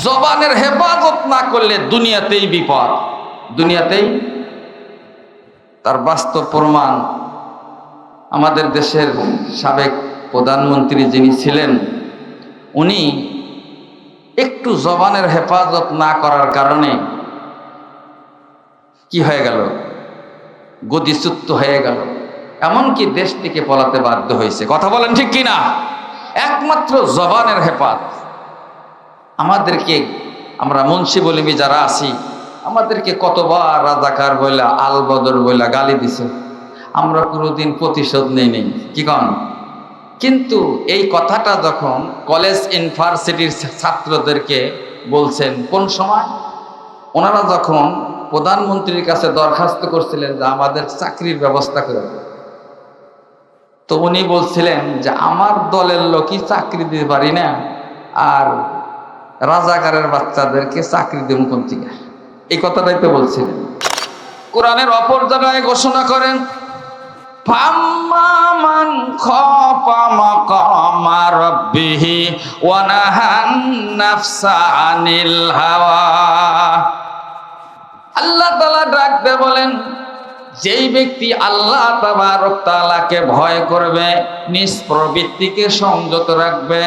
জবানের হেফাজত না করলে দুনিয়াতেই বিপদ। দুনিয়াতেই তার বাস্তব প্রমাণ আমাদের দেশের সাবেক প্রধানমন্ত্রী যিনি ছিলেন, উনি একটু জবানের হেফাজত না করার কারণে কি হয়ে গেল? গতিচ্যুত হয়ে গেল। এমনকি দেশ থেকে পলাতে বাধ্য হয়েছে। কথা বলেন ঠিক কিনা? একমাত্র জবানের হেফাজ আমাদেরকে আমরা মুন্সি বলিবি যারা আছি, আমাদেরকে কতবার রাজাকার বইলা আল বদর বইলা গালি দিছে। আমরা কোনোদিন প্রতিশোধ নেই নেই কি কন? কিন্তু এই কথাটা যখন কলেজ ইউনিভার্সিটির ছাত্রদেরকে বলছেন, কোন সময়? ওনারা যখন প্রধানমন্ত্রীর কাছে দরখাস্ত করছিলেন যে আমাদের চাকরির ব্যবস্থা করে তো উনি বলছিলেন যে আমার দলের লোকই চাকরি দিতে পারি না, আর রাজাকারের বাচ্চাদেরকে চাকরি দেব কোন থেকে এই কথাটাই তো বলছিলেন। কোরআনের অপর জায়গায় ঘোষণা করেন নাফসা হাওয়া। আল্লাহ তাআলা ডাকতে বলেন যেই ব্যক্তি আল্লাহ তাবারকতালাকে ভয় করবে, নিজ প্রবৃত্তিকে সংযত রাখবে।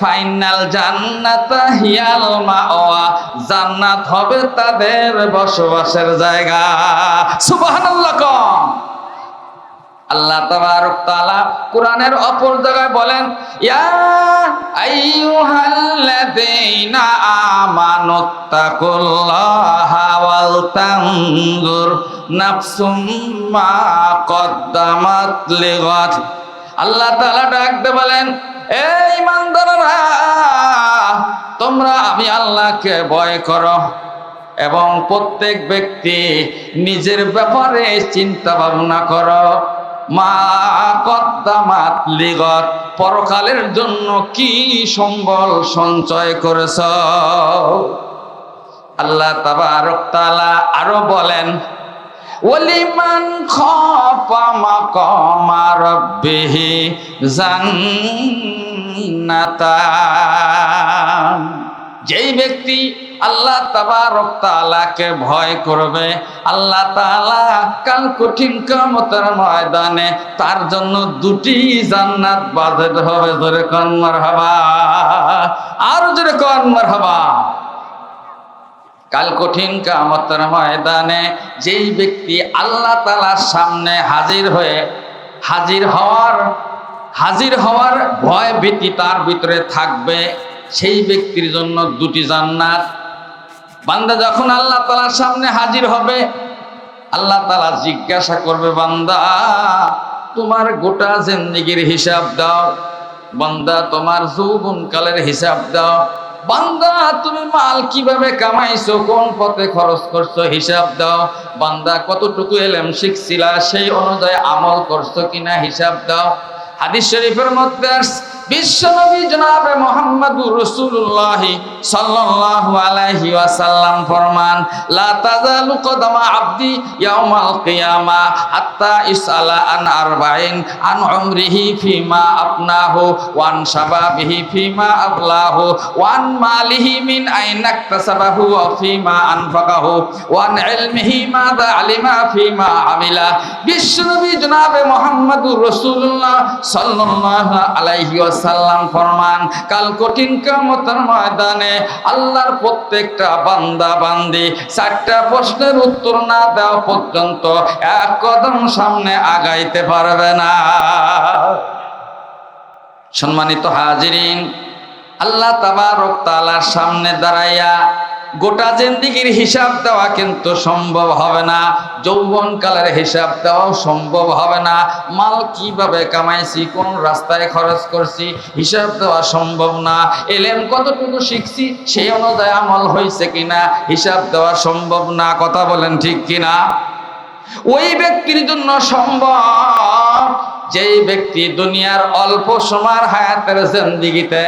ফাইনাল জান্নাতা হিয়াল মাওয়া, জান্নাত হবে তাদের বসবাসের জায়গা। সুবহানাল্লাহ আল্লাহ তাআলা কোরআনের অপর জায়গায় বলেন, ইয়া আল্লাহ তাআলা ডাকতে বলেন এই তোমরা আমি আল্লাহকে ভয় করো এবং প্রত্যেক ব্যক্তি নিজের ব্যাপারে চিন্তা ভাবনা করো। মা কদ্দামাত লিগত, পরকালের জন্য কি সম্বল সঞ্চয় করেছ? আল্লাহ তাবারক তাআলা আরও বলেন, ওলিমান খাফা মাকামা রাব্বিহি জান্নাতান। যেই ব্যক্তি আল্লাহ তাবারক ভয় করবে, আল্লাহ তাআলা কাল কঠিন কিয়ামতের ময়দানে তার জন্য দুটি জান্নাত বাজেট হবে। জোরে কোন মারহাবা, আর জোরে কোন মারহাবা। কাল কঠিন কামতের ময়দানে যেই ব্যক্তি আল্লাহ তালার সামনে হাজির হয়ে হাজির হওয়ার হাজির হওয়ার ভয় ভীতি তার ভিতরে থাকবে। সেই ব্যক্তির জন্য দুটি জান্নাত। বান্দা যখন আল্লাহ তালার সামনে হাজির হবে, আল্লাহ তালা জিজ্ঞাসা করবে, বান্দা, তোমার গোটা জিন্দিগির হিসাব দাও। বান্দা, তোমার যৌবন কালের হিসাব দাও। বান্দা, তুমি মাল কীভাবে কামাইছো, কোন পথে খরচ করছ, হিসাব দাও। বান্দা, কতটুকু এলেম শিখছিলা, সেই অনুযায়ী আমল করছ কিনা, হিসাব দাও। হাদিস শরীফের মধ্যে বিশ্বনবী জনাবে মোহাম্মদুর রাসূলুল্লাহ সাল্লাল্লাহু আলাইহি ওয়াসাল্লাম ফরমান, লা তাজালু কদমা আবদি ইয়াউমাল কিয়ামা হাত্তা ইসআলা আন আরবাইন আন উমরিহি ফিমা আপনাহু ওয়ান শাবাবিহি ফিমা আবলাহু ওয়ান মালিহি মিন আইনা ইকতাসাবাহু ওয়া ফিমা আনফাকাহু ওয়ান ইলমিহি মাযা আলিমা ফিমা আমিলা। বিশ্বনবী জনাবে মোহাম্মদুর রাসূলুল্লাহ সাল্লাল্লাহু আলাইহি ফরমান, কাল কঠিন কামতার ময়দানে আল্লাহর প্রত্যেকটা বান্দা বান্দি চারটা প্রশ্নের উত্তর না দেওয়া পর্যন্ত এক কদম সামনে আগাইতে পারবে না। সম্মানিত হাজিরিন, আল্লাহ তাবারক তালার সামনে দাঁড়াইয়া গোটা জিন্দিগির হিসাব দেওয়া কিন্তু সম্ভব হবে না। যৌবন কালের হিসাব দেওয়াও সম্ভব হবে না। মাল কীভাবে কামাইছি, কোন রাস্তায় খরচ করছি, হিসাব দেওয়া সম্ভব না। এলেম কতটুকু শিখছি সেই অনুযায়ী আমল হয়েছে কিনা, হিসাব দেওয়া সম্ভব না। কথা বলেন ঠিক কিনা? ওই ব্যক্তির জন্য সম্ভব, যেই ব্যক্তি দুনিয়ার অল্প সময়ের হায়াতের জিন্দিগিতে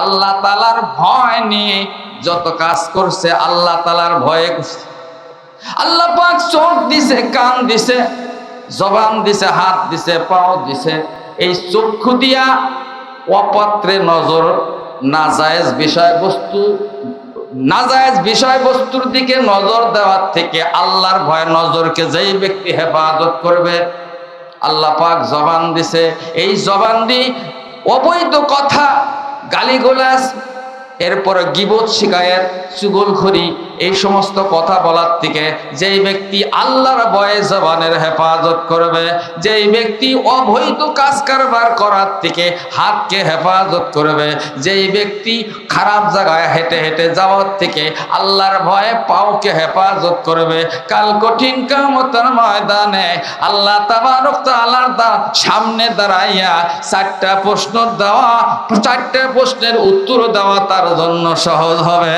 আল্লাহ তালার ভয় নিয়ে যত কাজ করছে, আল্লাহ তালার ভয়ে করছে আল্লাহ পাক চোখ দিছে, কান দিছে, জবান দিছে, হাত দিছে, পাও দিছে। এই চক্ষু দিয়া অপাত্রে নজর নাজায়েজ বিষয়বস্তু, নাজায়েজ বিষয়বস্তুর দিকে নজর দেওয়ার থেকে আল্লাহর ভয় নজরকে যেই ব্যক্তি হেফাজত করবে, আল্লাহ পাক জবান দিছে। এই জবান দি অবৈধ কথা গালিগোলাস এরপরে গিবত শিকায়েত চুগলখড়ি এই সমস্ত কথা বলার থেকে যেই ব্যক্তি আল্লাহর ভয়ে জবানের হেফাজত করবে, যেই ব্যক্তি অবৈধ কাজ কারবার করার থেকে হাতকে হেফাজত করবে, যেই ব্যক্তি খারাপ জায়গায় হেঁটে হেঁটে যাওয়ার থেকে আল্লাহর ভয়ে পাওকে হেফাজত করবে, কাল কঠিন কামতার ময়দানে আল্লাহ তাবারক দা সামনে দাঁড়াইয়া চারটা প্রশ্ন দেওয়া, চারটা প্রশ্নের উত্তর দেওয়া তার জন্য সহজ হবে।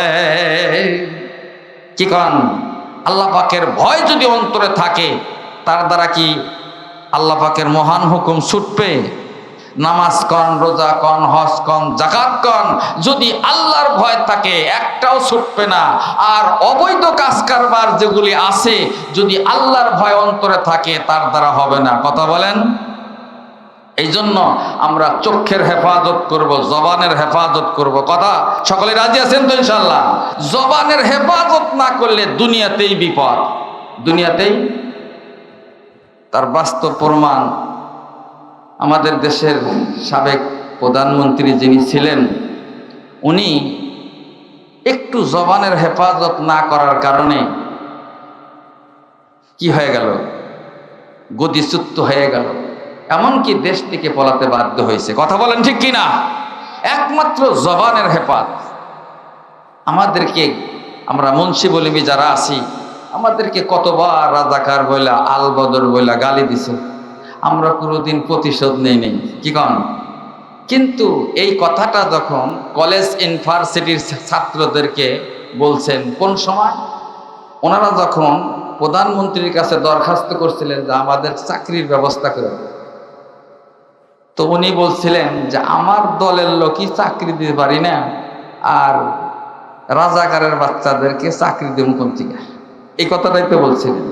কি কন? আল্লাহ পাকের ভয় যদি অন্তরে থাকে, তার দ্বারা কি আল্লাহ পাকের মহান হুকুম ছুটবে? নামাজ কন, রোজা কন, হজ কন জাকাত কন, যদি আল্লাহর ভয় থাকে, একটাও ছুটবে না। আর অবৈধ কাজ কারবার যেগুলি আছে, যদি আল্লাহর ভয় অন্তরে থাকে, তার দ্বারা হবে না। কথা বলেন? এই জন্য আমরা চক্ষের হেফাজত করব, জবানের হেফাজত করব। কথা? সকলে রাজি আছেন তো ইনশাল্লাহ জবানের হেফাজত না করলে দুনিয়াতেই বিপদ। দুনিয়াতেই? তার বাস্তব প্রমাণ আমাদের দেশের সাবেক প্রধানমন্ত্রী যিনি ছিলেন, উনি একটু জবানের হেফাজত না করার কারণে কি হয়ে গেল? গতিচ্যুত হয়ে গেল। এমনকি দেশ থেকে পলাতে বাধ্য হয়েছে। কথা বলেন ঠিক কিনা? একমাত্র জবানের হেফাজ। আমাদেরকে আমরা মুন্সি বলিমি যারা আছি, আমাদেরকে কতবার রাজাকার বইলা আল বদর বইলা গালি দিছে। আমরা কোনোদিন প্রতিশোধ নেই নেই। কি কন? কিন্তু এই কথাটা যখন কলেজ ইউনিভার্সিটির ছাত্রদেরকে বলছেন, কোন সময়? ওনারা যখন প্রধানমন্ত্রীর কাছে দরখাস্ত করছিলেন যে আমাদের চাকরির ব্যবস্থা করে। তো উনি বলছিলেন যে, আমার দলের লোকই চাকরি দিতে পারি না আর রাজাকারের বাচ্চাদেরকে চাকরি দেব কোন থেকে? এই কথাটাই তো বলছিলেন।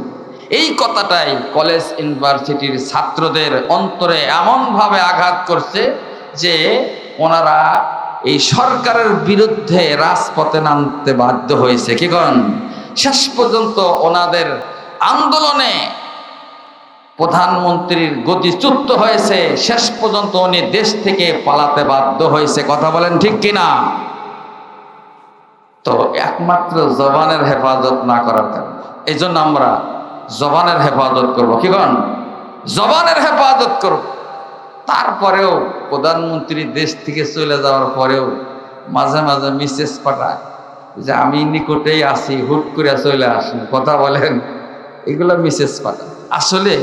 এই কথাটাই কলেজ ইউনিভার্সিটির ছাত্রদের অন্তরে এমনভাবে আঘাত করছে যে, ওনারা এই সরকারের বিরুদ্ধে রাজপথে নামতে বাধ্য হয়েছে। কি করেন শেষ পর্যন্ত ওনাদের আন্দোলনে প্রধানমন্ত্রীর গতিচ্যুত হয়েছে, শেষ পর্যন্ত উনি দেশ থেকে পালাতে বাধ্য হয়েছে। কথা বলেন ঠিক কিনা? তো একমাত্র জবানের হেফাজত না করার কারণে। এই জন্য আমরা জবানের হেফাজত করব। কি কন? জবানের হেফাজত করব। তারপরেও প্রধানমন্ত্রী দেশ থেকে চলে যাওয়ার পরেও মাঝে মাঝে মিসেস পাঠায় যে, আমি নিকটেই আছি, হুট করে চলে আসুন। কথা বলেন, এগুলো মিসেস পাঠায়। আসলে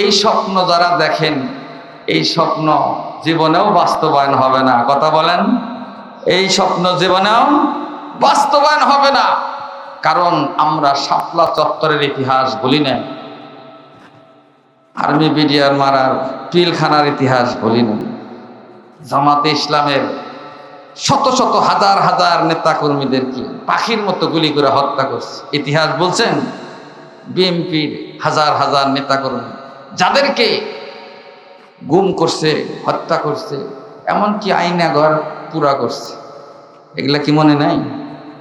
এই স্বপ্ন যারা দেখেন, এই স্বপ্ন জীবনেও বাস্তবায়ন হবে না। কথা বলেন, এই স্বপ্ন জীবনেও বাস্তবায়ন হবে না। কারণ আমরা শাপলা চত্বরের ইতিহাস বলি না আর্মি বিডিআর মারার পিলখানার ইতিহাস বলি না জামাতে ইসলামের শত শত হাজার হাজার নেতা কর্মীদেরকে পাখির মতো গুলি করে হত্যা করছে? ইতিহাস বলছেন বিএনপির হাজার হাজার নেতা কর্মী যাদেরকে গুম করছে, হত্যা করছে, এমনকি আইনা ঘর পুরা করছে। এগুলা কি মনে নাই?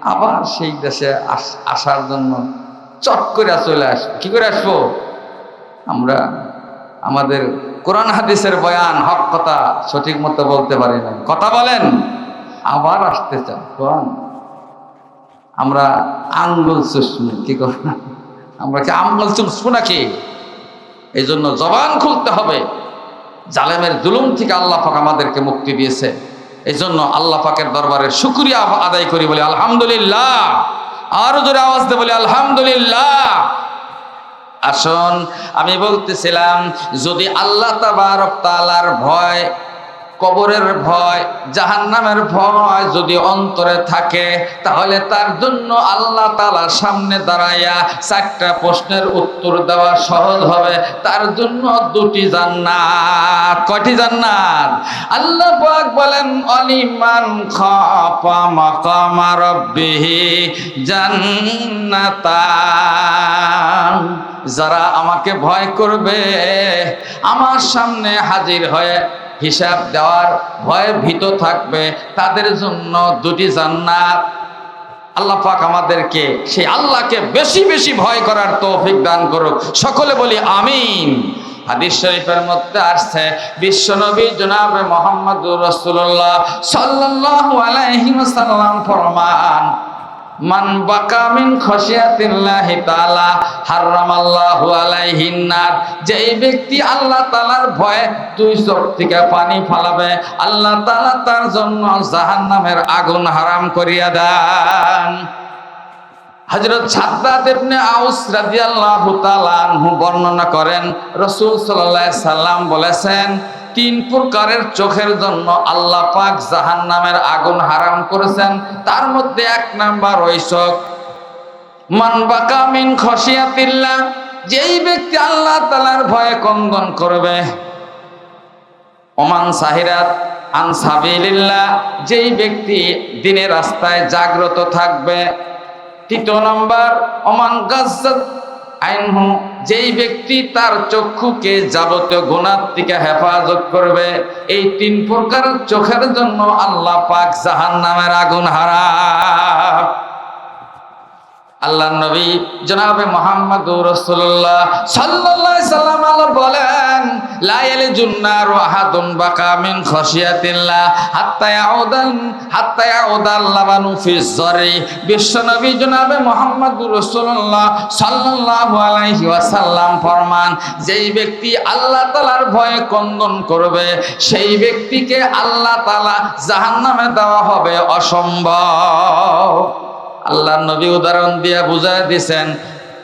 আবার সেই দেশে আস- আসার জন্য চট করে চলে আসব। কি করে আসব? আমরা আমাদের কোরআন হাদিসের বয়ান, হক কথা সঠিক মতো বলতে পারি না কথা বলেন, আবার আসতে চান। কোরআন আমরা আঙ্গুল চুষমি কি কর? আমরা কি আঙ্গুল চুষবো নাকি? এই জন্য জবান খুলতে হবে। জালেমের জুলুম থেকে আল্লাহ পাক আমাদেরকে মুক্তি দিয়েছে। এই জন্য আল্লাহ পাকের দরবারের শুক্রিয়া আদায় করি বলি, আলহামদুলিল্লাহ। আরও জোরে আওয়াজ দিয়ে বলি, আলহামদুলিল্লাহ। আসুন, আমি বলতেছিলাম, যদি আল্লাহ তাআলার ভয় কবরের ভয়, জাহান্নামের ভয় যদি অন্তরে থাকে, তাহলে তার জন্য আল্লাহ তাআলার সামনে দাঁড়াইয়া চারটা প্রশ্নের উত্তর দেওয়া সহজ হবে। তার জন্য দুটি জান্নাত। কটি জান্নাত? আল্লাহ বলেন, অলিমান যারা আমাকে ভয় করবে, আমার সামনে হাজির হয়ে হিসাব দেওয়ার ভয়ে ভীত থাকবে। তাদের জন্য দুটি জান্নাত। আল্লাহ পাক আমাদেরকে সেই আল্লাহকে বেশি বেশি ভয় করার তৌফিক দান করুক। সকলে বলি আমিন। হাদিস শরীফের মধ্যে আসছে বিশ্বনবী জনাবে মোহাম্মদুর রাসূলুল্লাহ সাল্লাল্লাহু আলাইহি ওয়াসাল্লাম ফরমান মান বাকা মিন খশিয়াতিল্লাহি তাআলা, হারামাল্লাহু আলাইহিন নার। যেই ব্যক্তি আল্লাহ তাআলার ভয়ে দুই চোখ থেকে পানি ফালাবে, আল্লাহ তাআলা তার জন্য জাহান্নামের আগুন হারাম করিয়া দেন। হযরত সাদ্দাত ইবনে আউস রাদিয়াল্লাহু তাআলা বর্ণনা করেন, রাসূল সাল্লাল্লাহু আলাইহি সাল্লাম বলেছেন তিন প্রকারের চোখের জন্য আল্লাহ পাক জাহান্নামের আগুন হারাম করেছেন। তার মধ্যে এক নাম্বার ওই চোখ। মান বাকা মিন যেই ব্যক্তি আল্লাহ তালার ভয়ে কন্দন করবে। ওমান সাহিরাত আন সাবিলিল্লাহ, যেই ব্যক্তি দিনের রাস্তায় জাগ্রত থাকবে। তৃতীয় নম্বর, ওমান গাজ্জাত আইনহু, যেই ব্যক্তি তার চক্ষুকে যাবতীয় গুণার থেকে হেফাজত করবে, এই তিন প্রকার চোখের জন্য আল্লাহ পাক জাহান্নামের আগুন হারা আল্লাহ নবী জনাবে মোহাম্মদ রসুল্লাহ সাল্লাল্লাহু সাল্লাম বলেন লা ইয়ালিজুন্নার আহাদুন বাকা মিন খশিয়াতিল্লাহ হাত্তা ইয়াউদান, হাত্তা ইয়াউদাল লাবানু ফি যরি বিশ্ব নবী জনাবে মোহাম্মদ রসুল্লাহ সাল্লাল্লাহু আলাইহি ওয়াসাল্লাম ফরমান, যেই ব্যক্তি আল্লাহ ভয়ে কন্দন করবে, সেই ব্যক্তিকে আল্লাহ তাআলা জাহান্নামে দেওয়া হবে অসম্ভব। আল্লাহ নবী উদাহরণ দিয়ে বুঝায় দিছেন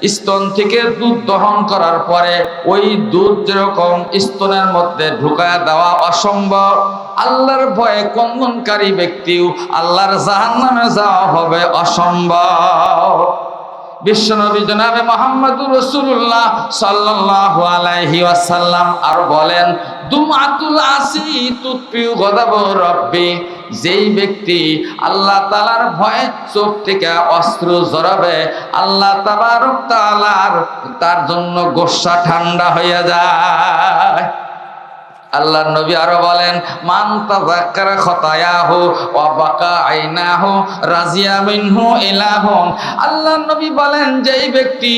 স্তন থেকে দুধ দহন করার পরে ওই দুধ যেরকম স্তনের মধ্যে ঢুকা দেওয়া অসম্ভব। আল্লাহর ভয়ে কন্দনকারী ব্যক্তিও আল্লাহর জাহান্নামে যাওয়া হবে অসম্ভব। বিশ্বনবী জনাবে মোহাম্মদুর রসুল্লাহ সাল্লাল্লাহু আলাইহি ওয়াসাল্লাম আর বলেন, দুমাতুল আসি তুৎপিউ গদাব রব্বি, যেই ব্যক্তি আল্লাহ তালার ভয়ে চোখ থেকে অস্ত্র জড়াবে, আল্লাহ তাবারক তালার তার জন্য গোসা ঠান্ডা হইয়া যায়। আল্লাহ নবী আরও বলেন, মান তাযাক্কারা খতায়াহু ওয়া বাকা আইনাহু রাজিয়া মিনহু ইলাহুম আল্লাহ নবী বলেন, যেই ব্যক্তি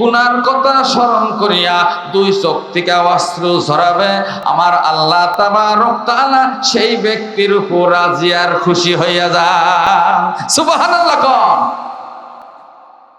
গুনার কথা স্মরণ করিয়া দুই চোখ অস্ত্র ঝরাবে, আমার আল্লাহ তাবারক সেই ব্যক্তির উপর রাজিয়ার খুশি হইয়া যান। সুবহানাল্লাহ